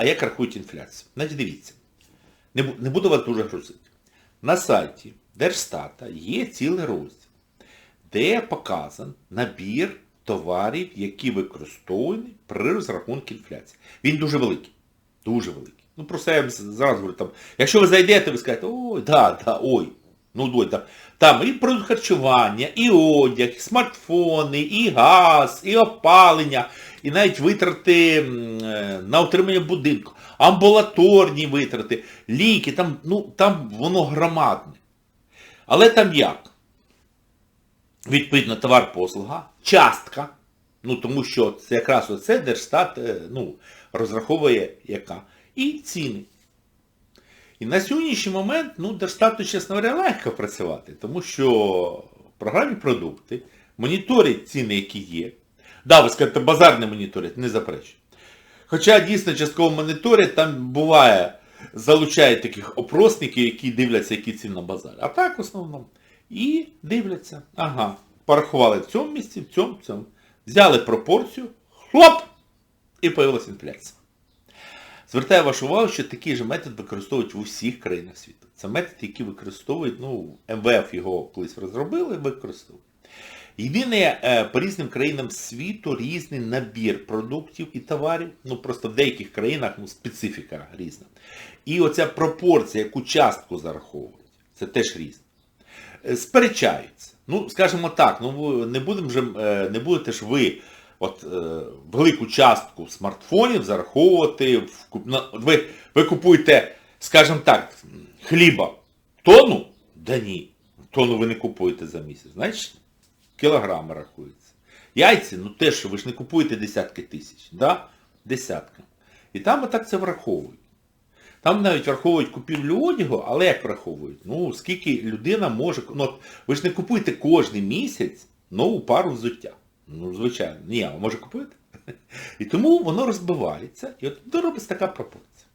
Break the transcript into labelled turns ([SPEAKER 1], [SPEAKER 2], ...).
[SPEAKER 1] А як рахують інфляцію? Значить, дивіться. Не, не буду вас дуже грузити. На сайті Держстата є цілий розділ, де показан набір товарів, які використовувані при розрахунку інфляції. Він дуже великий. Дуже великий. Ну, просто я вам зразу говорю, там, якщо ви зайдете, ви скажете, ой, да, да, ой. Ну, там, там і харчування, і одяг, і смартфони, і газ, і опалення, і навіть витрати е, на утримання будинку, амбулаторні витрати, ліки, там, ну, там воно громадне. Але там як? Відповідно, товар-послуга, частка, ну тому що це якраз оце Держстат е, ну, розраховує яка. І ціни. І на сьогоднішній момент, ну, Держстату, чесно говоря, легко працювати, тому що в програмі продукти моніторять ціни, які є. Да, ви скажете, базар не моніторять, не заперечую. Хоча дійсно частково моніторять, там буває, залучають таких опросників, які дивляться, які ціни на базарі. А так в основному. І дивляться. Ага. Порахували в цьому місці, в цьому, в цьому. Взяли пропорцію, хлоп! І появилася інфляція. Звертаю вашу увагу, що такий же метод використовують в усіх країнах світу. Це метод, який використовують, ну, МВФ його колись розробили, використовують. Єдине, е, по різним країнам світу різний набір продуктів і товарів. Ну просто в деяких країнах ну, специфіка різна. І оця пропорція, яку частку зараховують, це теж різне. Е, Сперечаються. Ну, скажімо так, ну не будемо же, е, не будете ж ви от, е, велику частку смартфонів зараховувати в ви, ви купуєте, скажімо так, хліба тонну? Да ні. Тонну ви не купуєте за місяць. Значить, кілограми рахуються. Яйці, ну теж, що ви ж не купуєте десятки тисяч, да? Десятка. І там отак це враховують. Там навіть враховують купівлю одягу, але як враховують? Ну, скільки людина може... Ну, ви ж не купуєте кожен місяць нову пару взуття. Ну, звичайно. Ні, а може купити? І тому воно розбивається, і от робиться така пропорція.